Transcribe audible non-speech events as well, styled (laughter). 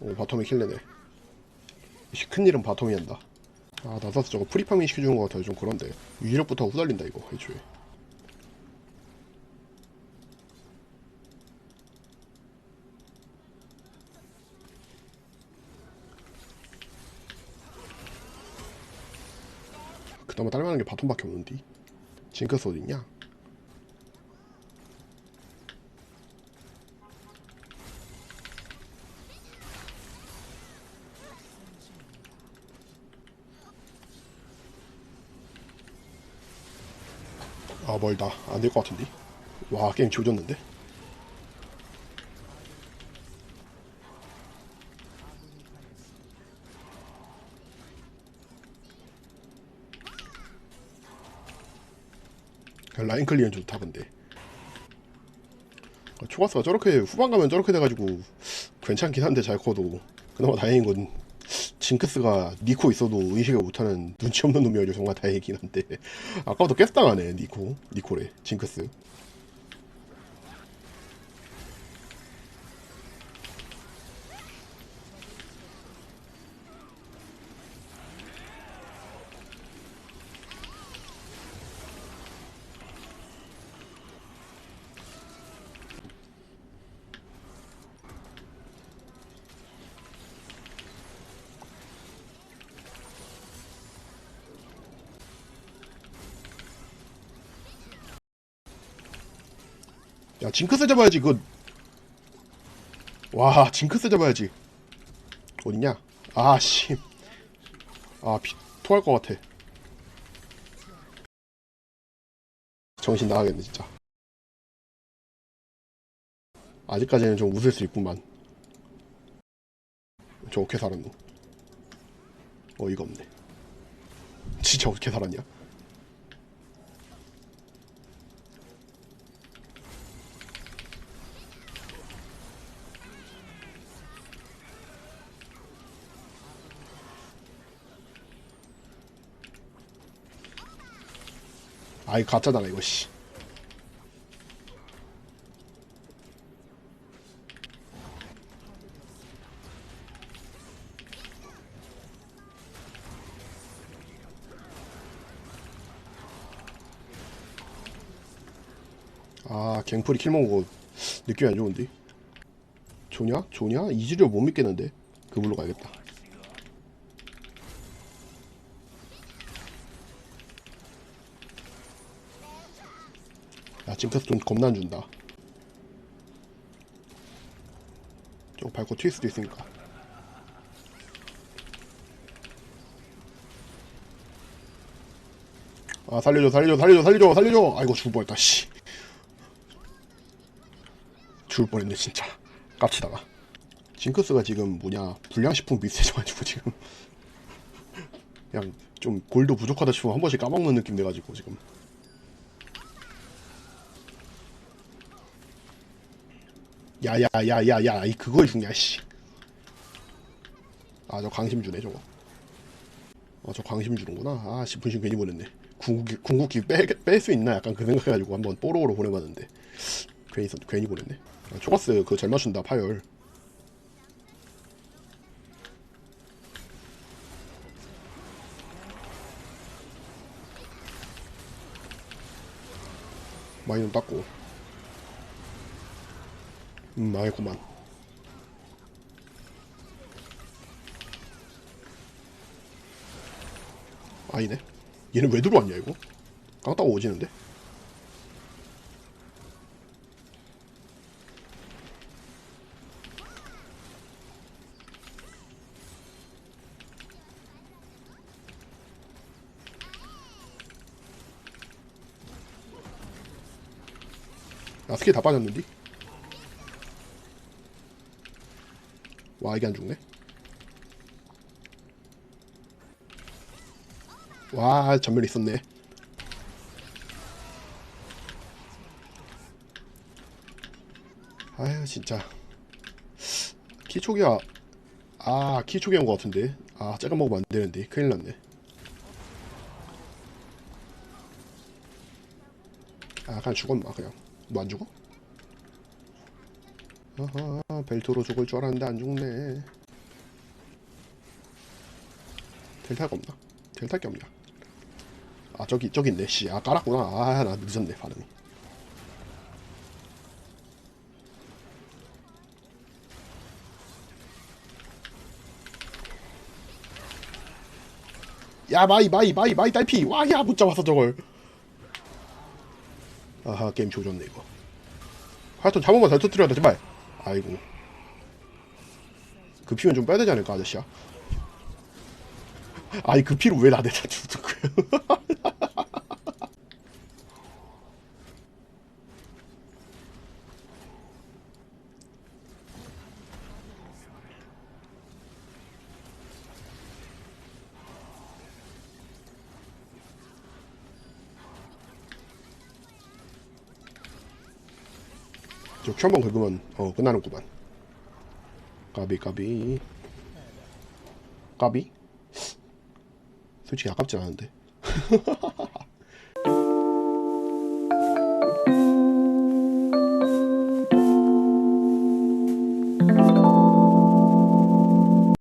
오 바텀이 킬레네. 씨, 큰일은 바텀이 한다. 아 나사스 저거 프리파밍 시켜주는 거 같아요. 좀 그런데. 위력부터 후달린다 이거 애초에. 그나마 딸만한 게 바텀밖에 없는데? 징크스 어딨냐? 아 멀다. 안 될 것 같은데? 와 게임 지워졌는데? 라인 클리어는 좋다 근데. 아, 초가스가 저렇게 후반 가면 저렇게 돼가지고 괜찮긴 한데 잘 커도. 그나마 다행인 건 징크스가 니코 있어도 의식을 못하는 눈치 없는 놈이어서 정말 다행이긴 한데. 아까부터 깨스당하네 니코. 니코래 징크스 야 징크스 잡아야지 그거 와 징크스 잡아야지. 어딨냐? 아씨. 아 피, 토할 것 같아. 정신 나가겠네 진짜. 아직까지는 좀 웃을 수 있구만. 저 어떻게 살았노? 어이가 없네. 진짜 어떻게 살았냐 아이 가짜잖아 이거 씨. 아 갱플이 킬 먹은 거 느낌이 안 좋은데 조냐? 조냐? 이즈리얼 못 믿겠는데 그걸로 가야겠다 야 징크스 좀 겁나 안 준다. 저거 밟고 튈 수도 있으니까. 아 살려줘 살려줘 살려줘 살려줘 살려줘! 아이고 죽을 뻔했다 씨. 죽을 뻔했네 진짜. 깝치다가. 징크스가 지금 뭐냐 불량식품 비슷해져가지고 지금. (laughs) 그냥 좀 골도 부족하다 싶으면 한 번씩 까먹는 느낌 돼가지고 지금 야야야야야 이 그걸 죽냐 씨. 아 저 광심 주네 저거. 아저 광심 주는구나. 아씨 분신 괜히 보냈네. 궁극기 궁극기 빼뺄 수 있나 약간 그 생각해가지고 한번 뽀로로 보내봤는데 괜히 있- 괜히 보냈네. 아, 초가스 그거 잘 맞춘다 파열. 좀 닦고. 음, 망했구만. 아니네. 얘는 왜 들어왔냐, 이거? 깡따가 오지는데? 야, 스킬 다 빠졌는데? 와 이게 안 죽네? 와 전멸 있었네. 아유 진짜. 키초기야 아 키초기 한것 같은데. 아 잠깐 먹으면 안 되는데. 큰일 났네. 아 그냥 죽었나 그냥. 뭐 안 죽어? 아하 벨트로 죽을 줄 알았는데 안 죽네 델타가 없나? 델타 게 없냐? 아 저기 저기 있네 씨. 아 깔았구나. 아 나 늦었네 발음이. 야 마이 마이 마이 마이 딸피 와야 못 잡았어 저걸 아하 게임 조졌네 이거 하여튼 잡으면 잘 터뜨려야 돼 제발 아이고. 그 피면 좀 빼야 되지 않을까 아저씨야? 아니 그 피로 왜 나대다 (laughs) 죽는 거야 저큐 한번 긁으면 어 끝나는구만. 까비 까비. 까비? 솔직히 아깝진 않은데 (laughs)